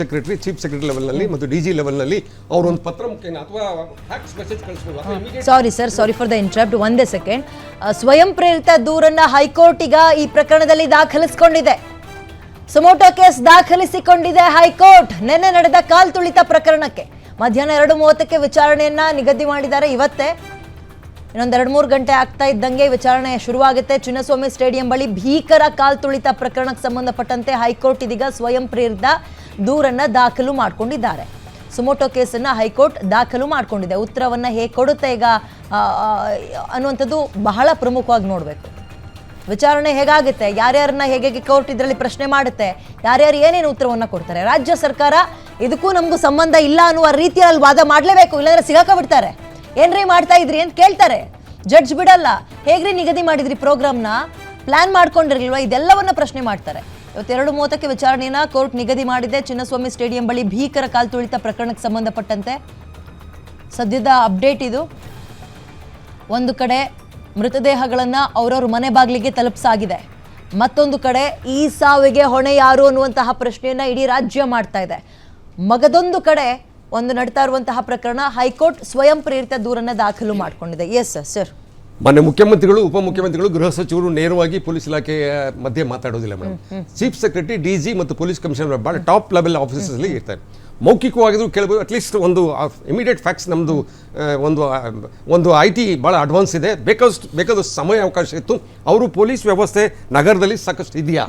Secretary chief secretary ಲೆವೆಲ್ನಲ್ಲಿ ಮತ್ತು D G ಲೆವೆಲ್ನಲ್ಲಿ ಅವರು ಒಂದು ಪತ್ರ ಮುಖೇನ ಅಥವಾ ಫ್ಯಾಕ್ಸ್ ಮೆಸೇಜ್ ಕಳಿಸ್ಬೋದು. Sorry sir sorry for the interrupt ಒಂದೇ ಸೆಕೆಂಡ್ ಸ್ವಯಂ ಪ್ರೇರಿತ ದೂರನ್ನ ಹೈಕೋರ್ಟ್ ಈಗ ಈ ಪ್ರಕರಣದಲ್ಲಿ ದಾಖಲಿಸಿಕೊಂಡಿದೆ. ಸುಮೋಟೋ ಕೇಸ್ ದಾಖಲಿಸಿಕೊಂಡಿದೆ ಹೈಕೋರ್ಟ್. ನಿನ್ನೆ ನಡೆದ ಕಾಲ್ ತುಳಿತ ಪ್ರಕರಣಕ್ಕೆ. ಮಧ್ಯಾಹ್ನ ಎರಡು ಮೂವತ್ತಕ್ಕೆ ವಿಚಾರಣೆಯನ್ನ ನಿಗದಿ ಮಾಡಿದ್ದಾರೆ ಇವತ್ತೇ. ಇನ್ನೊಂದು ಎರಡು ಮೂರು ಗಂಟೆ ಆಗ್ತಾ ಇದ್ದಂಗೆ ವಿಚಾರಣೆ ಶುರುವಾಗುತ್ತೆ. ಚಿನ್ನಸ್ವಾಮಿ ಸ್ಟೇಡಿಯಂ ಬಳಿ ಭೀಕರ ಕಾಲ್ ತುಳಿತ ಪ್ರಕರಣಕ್ಕೆ ಸಂಬಂಧಪಟ್ಟಂತೆ ಹೈಕೋರ್ಟ್ ಇದೀಗ ಸ್ವಯಂ ಪ್ರೇರಿತ ದೂರನ್ನ ದಾಖಲು ಮಾಡಿಕೊಂಡಿದ್ದಾರೆ. ಸುಮೋಟೋ ಕೇಸನ್ನು ಹೈಕೋರ್ಟ್ ದಾಖಲು ಮಾಡಿಕೊಂಡಿದೆ. ಉತ್ತರವನ್ನು ಹೇಗೆ ಕೊಡುತ್ತೆ ಈಗ ಅನ್ನುವಂಥದ್ದು ಬಹಳ ಪ್ರಮುಖವಾಗಿ ನೋಡಬೇಕು. ವಿಚಾರಣೆ ಹೇಗಾಗುತ್ತೆ? ಯಾರ್ಯಾರನ್ನ ಹೇಗೆ ಕೋರ್ಟ್ ಇದರಲ್ಲಿ ಪ್ರಶ್ನೆ ಮಾಡುತ್ತೆ? ಯಾರ್ಯಾರು ಏನೇನು ಉತ್ತರವನ್ನು ಕೊಡ್ತಾರೆ? ರಾಜ್ಯ ಸರ್ಕಾರ ಇದಕ್ಕೂ ನಮಗೂ ಸಂಬಂಧ ಇಲ್ಲ ಅನ್ನುವ ರೀತಿಯಲ್ಲಿ ವಾದ ಮಾಡಲೇಬೇಕು, ಇಲ್ಲಾಂದ್ರೆ ಸಿಗಾಕ ಬಿಡ್ತಾರೆ ಏನ್ರಿ ಮಾಡ್ತಾ ಇದ್ರಿ ಅಂತ ಕೇಳ್ತಾರೆ. ಜಡ್ಜ್ ಬಿಡಲ್ಲ. ಹೇಗ್ರಿ ನಿಗದಿ ಮಾಡಿದ್ರಿ ಪ್ರೋಗ್ರಾಮ್ನ? ಪ್ಲಾನ್ ಮಾಡ್ಕೊಂಡಿರ್ಲಿಲ್ವಾ? ಇದೆಲ್ಲವನ್ನ ಪ್ರಶ್ನೆ ಮಾಡ್ತಾರೆ. ಇವತ್ತು ಎರಡು ಮೂವತ್ತಕ್ಕೆ ವಿಚಾರಣೆಯನ್ನ ಕೋರ್ಟ್ ನಿಗದಿ ಮಾಡಿದೆ. ಚಿನ್ನಸ್ವಾಮಿ ಸ್ಟೇಡಿಯಂ ಬಳಿ ಭೀಕರ ಕಾಲ್ ತುಳಿತ ಪ್ರಕರಣಕ್ಕೆ ಸಂಬಂಧಪಟ್ಟಂತೆ ಸದ್ಯದ ಅಪ್ಡೇಟ್ ಇದು. ಒಂದು ಕಡೆ ಮೃತದೇಹಗಳನ್ನು ಅವರವ್ರ ಮನೆ ಬಾಗಿಲಿಗೆ ತಲುಪಿಸಾಗಿದೆ. ಮತ್ತೊಂದು ಕಡೆ ಈ ಸಾವಿಗೆ ಹೊಣೆ ಯಾರು ಅನ್ನುವಂತಹ ಪ್ರಶ್ನೆಯನ್ನ ಇಡೀ ರಾಜ್ಯ ಮಾಡ್ತಾ ಇದೆ. ಮಗದೊಂದು ಕಡೆ ಒಂದು ನಡ್ತಾ ಇರುವಂತಹ ಪ್ರಕರಣ ಹೈಕೋರ್ಟ್ ಸ್ವಯಂ ಪ್ರೇರಿತ ದೂರನ್ನ ದಾಖಲು ಮಾಡಿಕೊಂಡಿದೆ. ಎಸ್ ಸರ್ ಮಾನ್ಯ ಮುಖ್ಯಮಂತ್ರಿಗಳು ಉಪಮುಖ್ಯಮಂತ್ರಿಗಳು ಗೃಹ ಸಚಿವರು ನೇರವಾಗಿ ಪೊಲೀಸ್ ಇಲಾಖೆಯ ಮಧ್ಯೆ ಮಾತಾಡೋದಿಲ್ಲ madam chief secretary D G ಮತ್ತು ಪೊಲೀಸ್ ಕಮಿಷನರ್ ಭಾಳ ಟಾಪ್ ಲೆವೆಲ್ ಆಫೀಸರ್ಸ್ಲಿ ಇರ್ತಾರೆ. ಮೌಖಿಕವಾಗಿದ್ರು ಕೇಳ್ಬೋದು ಅಟ್ಲೀಸ್ಟ್ ಒಂದು ಇಮಿಡಿಯೇಟ್ ಫ್ಯಾಕ್ಟ್ಸ್ ನಮ್ಮದು ಒಂದು ಒಂದು ಐ ಟಿ ಭಾಳ ಅಡ್ವಾನ್ಸ್ ಇದೆ. ಬೇಕಾದಷ್ಟು ಬೇಕಾದಷ್ಟು ಸಮಯ ಅವಕಾಶ ಇತ್ತು. ಅವರು ಪೊಲೀಸ್ ವ್ಯವಸ್ಥೆ ನಗರದಲ್ಲಿ ಸಾಕಷ್ಟು ಇದೆಯಾ?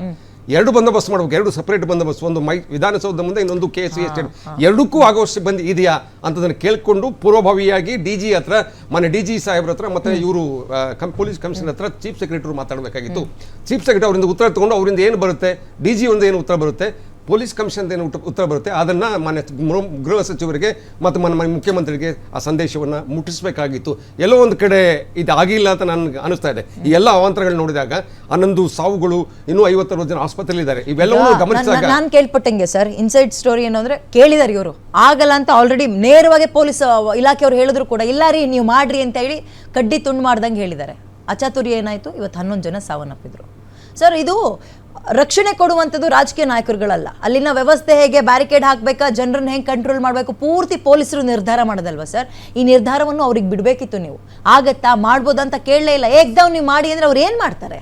ಎರಡು ಬಂದೋಬಸ್ತ್ ಮಾಡ್ಬೇಕು ಎರಡು ಸಪರೇಟ್ ಬಂದೋಬಸ್ತ್ ಒಂದು ಮೈ ವಿಧಾನಸೌಧ ಮುಂದೆ ಇನ್ನೊಂದು ಕೆ ಸಿ ಎಸ್ಟೇಟ್ ಎರಡಕ್ಕೂ ಆಗೋಷ್ಟು ಬಂದು ಇದೆಯಾ ಅಂತದನ್ನು ಕೇಳಿಕೊಂಡು ಪೂರ್ವಭಾವಿಯಾಗಿ ಡಿ ಜಿ ಹತ್ರ ಮನೆ ಡಿ ಜಿ ಸಾಹೇಬ್ರ ಹತ್ರ ಮತ್ತೆ ಇವರು ಪೊಲೀಸ್ ಕಮಿಷನರ್ ಹತ್ರ ಚೀಫ್ ಸೆಕ್ರೆಟರಿ ಮಾತಾಡಬೇಕಾಗಿತ್ತು. ಚೀಫ್ ಸೆಕ್ರೆಟರಿ ಅವರಿಂದ ಉತ್ತರ ತಗೊಂಡು ಅವರಿಂದ ಏನು ಬರುತ್ತೆ? ಡಿ ಜಿ ಒಂದು ಏನು ಉತ್ತರ ಬರುತ್ತೆ? ಪೊಲೀಸ್ ಕಮಿಷನ್ ಏನು ಉತ್ತರ ಬರುತ್ತೆ. ಅದನ್ನ ಮಾನ್ಯ ಗೃಹ- ಸಚಿವರಿಗೆ ಮತ್ತು ಮಾನ್ಯ ಮಾನ್ಯ ಮುಖ್ಯಮಂತ್ರಿಗೆ ಆ ಸಂದೇಶವನ್ನು ಮುಟ್ಟಿಸಬೇಕಾಗಿತ್ತು. ಎಲ್ಲೋ ಒಂದು ಕಡೆ ಇದು ಆಗಿಲ್ಲ ಅಂತ ನನಗೆ ಅನಿಸ್ತಾ ಇದೆ. ಈ ಎಲ್ಲ ಅವಾಂತರಗಳು ನೋಡಿದಾಗ ಹನ್ನೊಂದು ಸಾವುಗಳು ಇನ್ನೂ ಐವತ್ತರ ಜನ ಆಸ್ಪತ್ರೆಯಲ್ಲಿದ್ದಾರೆ. ಇವೆಲ್ಲವೂ ಗಮನಿಸಿದಾಗ ನಾನು ಕೇಳ್ಪಟ್ಟಂಗೆ ಸರ್ ಇನ್ಸೈಡ್ ಸ್ಟೋರಿ ಏನು ಕೇಳಿದಾರ ಕೇಳಿದಾರೆ ಇವರು. ಆಗಲ್ಲ ಅಂತ ಆಲ್ರೆಡಿ ನೇರವಾಗಿ ಪೊಲೀಸ್ ಇಲಾಖೆಯವರು ಹೇಳಿದ್ರು ಕೂಡ ಇಲ್ಲ ರೀ ನೀವು ಮಾಡ್ರಿ ಅಂತ ಹೇಳಿ ಕಡ್ಡಿ ತುಂಡು ಮಾಡ್ದಂಗೆ ಹೇಳಿದ್ದಾರೆ. ಅಚಾತುರ್ಯ ಏನಾಯ್ತು? ಇವತ್ತು ಹನ್ನೊಂದು ಜನ ಸಾವನ್ನಪ್ಪಿದ್ರು. ಸರ್ ಇದು ರಕ್ಷಣೆ ಕೊಡುವಂಥದ್ದು ರಾಜಕೀಯ ನಾಯಕರುಗಳಲ್ಲ. ಅಲ್ಲಿನ ವ್ಯವಸ್ಥೆ ಹೇಗೆ ಬ್ಯಾರಿಕೇಡ್ ಹಾಕಬೇಕಾ, ಜನರನ್ನು ಹೆಂಗೆ ಕಂಟ್ರೋಲ್ ಮಾಡಬೇಕು, ಪೂರ್ತಿ ಪೊಲೀಸರು ನಿರ್ಧಾರ ಮಾಡೋದಲ್ವ ಸರ್? ಈ ನಿರ್ಧಾರವನ್ನು ಅವ್ರಿಗೆ ಬಿಡಬೇಕಿತ್ತು ನೀವು. ಆಗತ್ತಾ ಮಾಡ್ಬೋದಂತ ಕೇಳಲೇ ಇಲ್ಲ. ಏಕ್ದಾವ್ ನೀವು ಮಾಡಿ ಅಂದ್ರೆ ಅವ್ರು ಏನು ಮಾಡ್ತಾರೆ?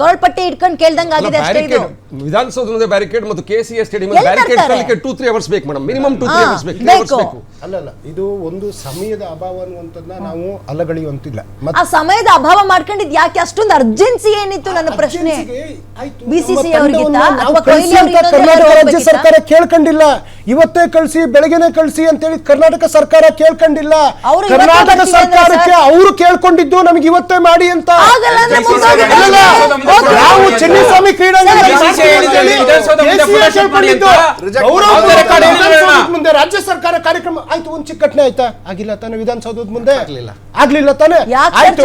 ಕೊರಳ್ಪಟ್ಟಿ ಇಟ್ಕೊಂಡು ಕೇಳ್ದಂಗೆ ಆಗಿದೆ ಅಷ್ಟೇ ಇದು. ಬ್ಯಾರಿಕೇಡ್ ವಿಧಾನಸೌಧ ಮುಂದೆ ಬ್ಯಾರಿಕೇಡ್ ಮತ್ತು K C S stadium barricade? ತರಲಿಕ್ಕೆ ಟೂ ತ್ರೀ ಅವರ್ಸ್ ಬೇಕು madam minimum two three hours ಬೇಕು ಅಲ್ಲ ಬೇಕು. ಅಲ್ಲಲ್ಲ ಇದು ಒಂದು ಸಮಯದ ಅಭಾವ ಅನ್ನುವಂಥದ್ದನ್ನ ನಾವು ಅಲ್ಲಗಳೆಯುವಂತಿಲ್ಲ ಆ ಸಮಯದ ಅಭಾವ ಮಾಡ್ಕೊಂಡಿದ್ ಯಾಕೆ? ಅಷ್ಟೊಂದು ಅರ್ಜೆನ್ಸಿ ಏನಿತ್ತು ನನ್ನ ಪ್ರಶ್ನೆ. ಕರ್ನಾಟಕ ರಾಜ್ಯ ಸರ್ಕಾರ ಕೇಳ್ಕೊಂಡಿಲ್ಲ. ಇವತ್ತೇ ಕಳಿಸಿ ಬೆಳಗ್ಗೆನೆ ಕಳಿಸಿ ಅಂತೇಳಿ ಕರ್ನಾಟಕ ಸರ್ಕಾರ ಕೇಳ್ಕೊಂಡಿಲ್ಲ. ಅವ್ರು ಕರ್ನಾಟಕ ಸರ್ಕಾರಕ್ಕೆ ಅವರು ಕೇಳ್ಕೊಂಡಿದ್ದು ನಮಗೆ ಇವತ್ತೇ ಮಾಡಿ ಅಂತ. ನಾವು ಚೆನ್ನಸ್ವಾಮಿ ಕ್ರೀಡಾಂಗಣದಲ್ಲಿ ವಿಧಾನಸೌಧ ಮುಂದೆ ಪ್ರದರ್ಶನ ಮಾಡಿ ಅಂತ ಗೌರವ ರೆಕಾರ್ಡ್ ರಾಜ್ಯ ಸರ್ಕಾರ ಕಾರ್ಯಕ್ರಮ ಆಯ್ತು ಒಂದ್ ಚಿಕ್ಕ ಘಟನೆ ಆಯ್ತಾ? ಆಗಿಲ್ಲ ತಾನೆ ವಿಧಾನಸೌಧದ ಮುಂದೆ? ಆಗ್ಲಿಲ್ಲ. ತಾನೇ? ಯಾಕೆ ಆಯ್ತು.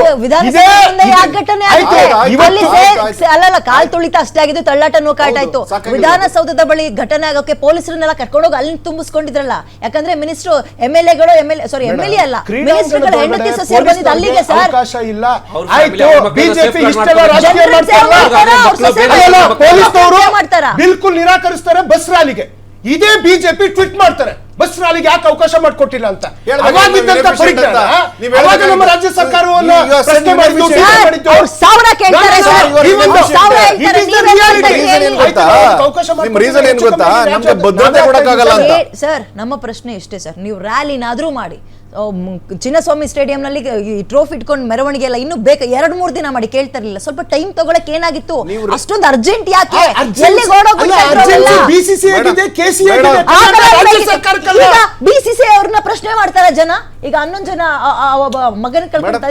ಅಲ್ಲಲ್ಲ ಕಾಲ್ ತುಳಿತ ಅಷ್ಟೇ ಆಗಿದ್ದು ತಳ್ಳಾಟ ನೋಕಾಟ ಆಯ್ತು. ವಿಧಾನಸೌಧದ ಬಳಿ ಘಟನೆ ಆಗೋಕೆ ಪೊಲೀಸರನ್ನೆಲ್ಲ ಕರ್ಕೊಂಡೋಗಿ ಅಲ್ಲಿ ತುಂಬಿಸ್ಕೊಂಡಿದ್ರಲ್ಲ. ಯಾಕಂದ್ರೆ ಮಿನಿಸ್ಟರ್ ಎಂ ಎಲ್ ಎಗಳು M L sorry M L A ಅಲ್ಲ ಮಿನಿಸ್ಟರ್ಗಳ ಹೆಂಡತಿ ಬಂದಿದ್ದು ಅಲ್ಲಿಗೆ ಸರ್. ಅವಕಾಶ ಇಲ್ಲ. ಆಯ್ತು ಬಿಜೆಪಿ ಮಾಡ್ತಾರ ಇಷ್ಟೆಲ್ಲ. ರಾಜಕೀಯ ಮಾಡ್ತಾರಲ್ಲ ಪೊಲೀಸ್ನವರು ಬಿಲ್ಕುಲ್ ನಿರಾಕರಿಸ್ತಾರೆ ಬಸ್ ರ್ಯಾಲಿಗೆ ಇದೇ ಬಿಜೆಪಿ ಟ್ವೀಟ್ ಮಾಡ್ತಾರೆ. ಬಸ್ ರಾಲಿಗೆ ಯಾಕೆ ಅವಕಾಶ ಮಾಡಿಕೊಟ್ಟಿಲ್ಲ ಅಂತ? ಹೇಳ್ಬೇಕು, ಅವಾಗಿದ್ದಂತ ಪರಿಜ್ಞಾನ, ಅವಾಗ ನಮ್ಮ ರಾಜ್ಯ ಸರ್ಕಾರವನ್ನ ಪ್ರಶ್ನೆ ಮಾಡಿದ್ದು. ಮಾಡಿದ್ದು. ಸಾವಿರ ಕೇಳ್ತಾರೆ ಅವಕಾಶ ಏನ್ ಗೊತ್ತಾ? ಭದ್ರತೆ ಕೊಡಕ್ಕಾಗಲ್ಲ ಅಂತ. ಸರ್ ನಮ್ಮ ಪ್ರಶ್ನೆ ಇಷ್ಟೇ ಸರ್. ನೀವು ರ್ಯಾಲಿನಾದ್ರೂ ಮಾಡಿ. ಚಿನ್ನಸ್ವಾಮಿ ಸ್ಟೇಡಿಯಂನಲ್ಲಿ ಈ ಟ್ರೋಫಿ ಇಟ್ಕೊಂಡು ಮೆರವಣಿಗೆ ಎಲ್ಲ ಇನ್ನೂ ಬೇಕು ಎರಡ್ ಮೂರ್ ದಿನ ಮಾಡಿ ಕೇಳ್ತಾರಿಲ್ಲ. ಸ್ವಲ್ಪ ಟೈಮ್ ತಗೊಳಕ್ ಏನಾಗಿತ್ತು? ಅಷ್ಟೊಂದು ಅರ್ಜೆಂಟ್ ಯಾಕೆ? ಎಲ್ಲಿಗೆ ಅವ್ರನ್ನ ಪ್ರಶ್ನೆ ಮಾಡ್ತಾರ ಜನ. ಈಗ ಹನ್ನೊಂದು ಜನ ಆ- ಆ ಒಬ್ಬ ಮಗನ ಕಳ್ಕೊಂತ